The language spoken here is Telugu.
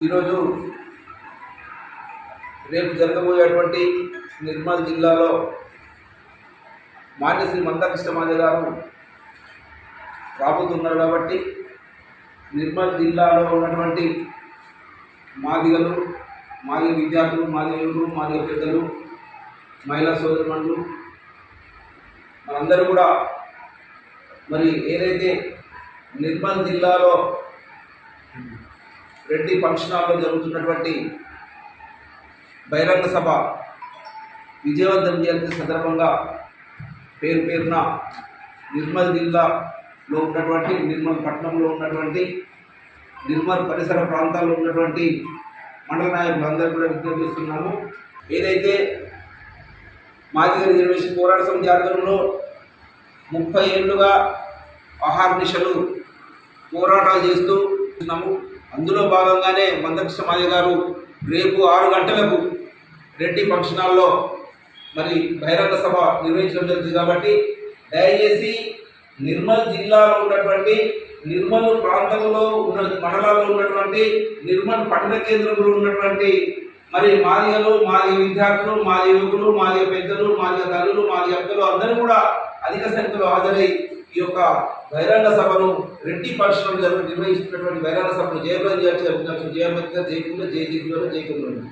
ఈరోజు రేపు జరగబోయేటువంటి నిర్మల్ జిల్లాలో మాన్య శ్రీ మందకృష్ణమాజ గారు రాబోతున్నారు కాబట్టి నిర్మల్ జిల్లాలో ఉన్నటువంటి మాదిగలు మాదిగ విద్యార్థులు మాదిగ యువకులు మాదిగ పెద్దలు మహిళా సోదరులు మనందరూ కూడా మరి ఏదైతే నిర్మల్ జిల్లాలో రెడ్డి ఫంక్షన్ హాల్లో జరుగుతున్నటువంటి బహిరంగ సభ విజయవంతం చేయాల్సిన సందర్భంగా పేరు పేరున నిర్మల్ జిల్లాలో ఉన్నటువంటి నిర్మల్ పట్టణంలో ఉన్నటువంటి నిర్మల్ పరిసర ప్రాంతాల్లో ఉన్నటువంటి మండల నాయకులందరూ కూడా విజ్ఞప్తి చేస్తున్నాము. ఏదైతే మాదిగ రిజర్వేషన్ పోరాట సమితి ఆధ్వర్యంలో ముప్పై ఏళ్ళుగా అహార్నిశలు పోరాటాలు చేస్తూ ఉన్నాము. అందులో భాగంగానే మందకృష్ణ మాయ గారు రేపు ఆరు గంటలకు రెడ్డి ఫంక్షన్ హాల్లో మరి బహిరంగ సభ నిర్వహించడం జరుగుతుంది కాబట్టి దయచేసి నిర్మల్ జిల్లాలో ఉన్నటువంటి నిర్మల్ ప్రాంతంలో ఉన్న మండలాల్లో ఉన్నటువంటి నిర్మల్ పట్టణ కేంద్రంలో ఉన్నటువంటి మరి మాదిగలు మాది విద్యార్థులు మాది యువకులు మాది పెద్దలు మాది తల్లులు మాది అక్కలు అందరూ కూడా అధిక సంఖ్యలో హాజరై ఈ యొక్క బహిరంగ సభను రెడ్డి పరిశ్రమ నిర్వహిస్తున్నటువంటి బహిరంగ సభను జయప్రదం చేయాల్సి జయమతిగా జయకుండా జయ జిల్లాలో జయకుండా